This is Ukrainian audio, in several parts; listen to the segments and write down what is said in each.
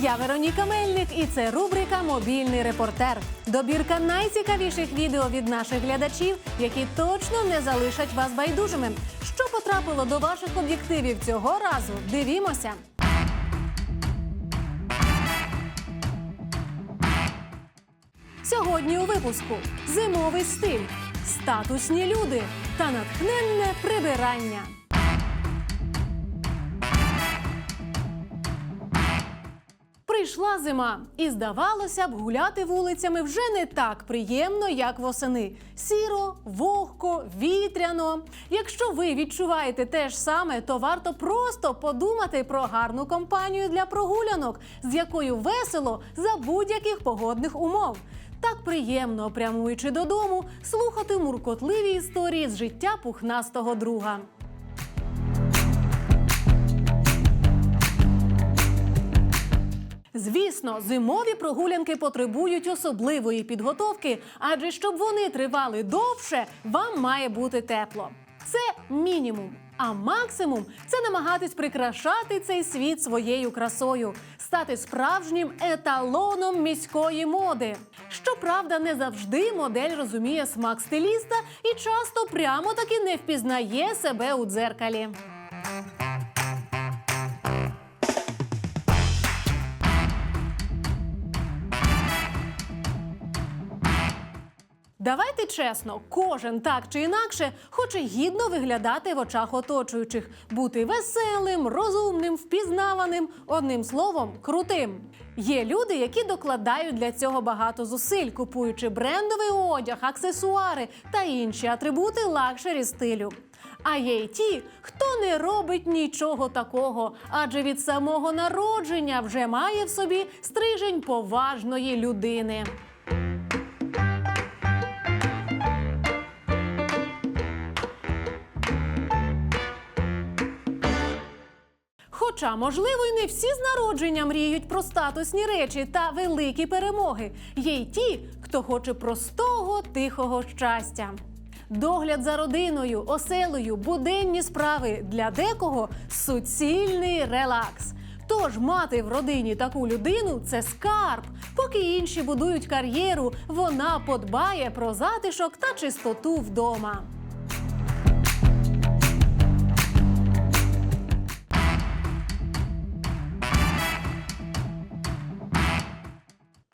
Я Вероніка Мельник, і це рубрика Мобільний репортер. Добірка найцікавіших відео від наших глядачів, які точно не залишать вас байдужими. Що потрапило до ваших об'єктивів цього разу? Дивімося. Сьогодні у випуску зимовий стиль, статусні люди та натхненне прибирання. Прийшла зима, і здавалося б, гуляти вулицями вже не так приємно, як восени. Сіро, вогко, вітряно. Якщо ви відчуваєте те ж саме, то варто просто подумати про гарну компанію для прогулянок, з якою весело за будь-яких погодних умов. Так приємно, прямуючи додому, слухати муркотливі історії з життя пухнастого друга. Звісно, зимові прогулянки потребують особливої підготовки, адже щоб вони тривали довше, вам має бути тепло. Це мінімум. А максимум це намагатись прикрашати цей світ своєю красою, стати справжнім еталоном міської моди. Щоправда, не завжди модель розуміє смак стиліста і часто прямо таки не впізнає себе у дзеркалі. Давайте чесно, кожен так чи інакше хоче гідно виглядати в очах оточуючих, бути веселим, розумним, впізнаваним, одним словом, крутим. Є люди, які докладають для цього багато зусиль, купуючи брендовий одяг, аксесуари та інші атрибути лакшері стилю. А є й ті, хто не робить нічого такого, адже від самого народження вже має в собі стрижень поважної людини. Хоча, можливо, і не всі з народження мріють про статусні речі та великі перемоги. Є й ті, хто хоче простого, тихого щастя. Догляд за родиною, оселею, буденні справи для декого суцільний релакс. Тож мати в родині таку людину це скарб. Поки інші будують кар'єру, вона подбає про затишок та чистоту вдома.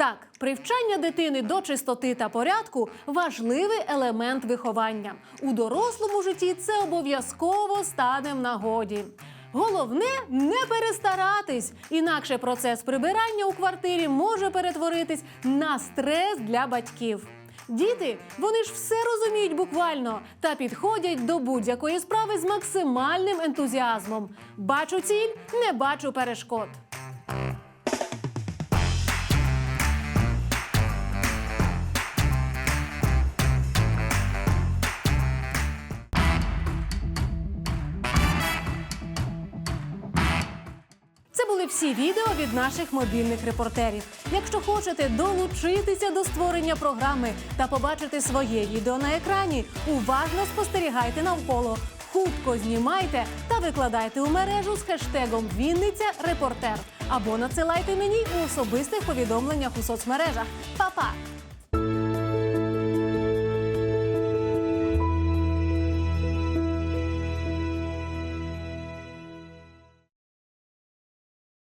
Так, привчання дитини до чистоти та порядку важливий елемент виховання. У дорослому житті це обов'язково стане в нагоді. Головне не перестаратись, інакше процес прибирання у квартирі може перетворитись на стрес для батьків. Діти, вони ж все розуміють буквально та підходять до будь-якої справи з максимальним ентузіазмом. Бачу ціль, не бачу перешкод. Були всі відео від наших мобільних репортерів. Якщо хочете долучитися до створення програми та побачити своє відео на екрані, уважно спостерігайте навколо. Хутко знімайте та викладайте у мережу з хештегом Вінниця Репортер або надсилайте мені у особистих повідомленнях у соцмережах. Па-па!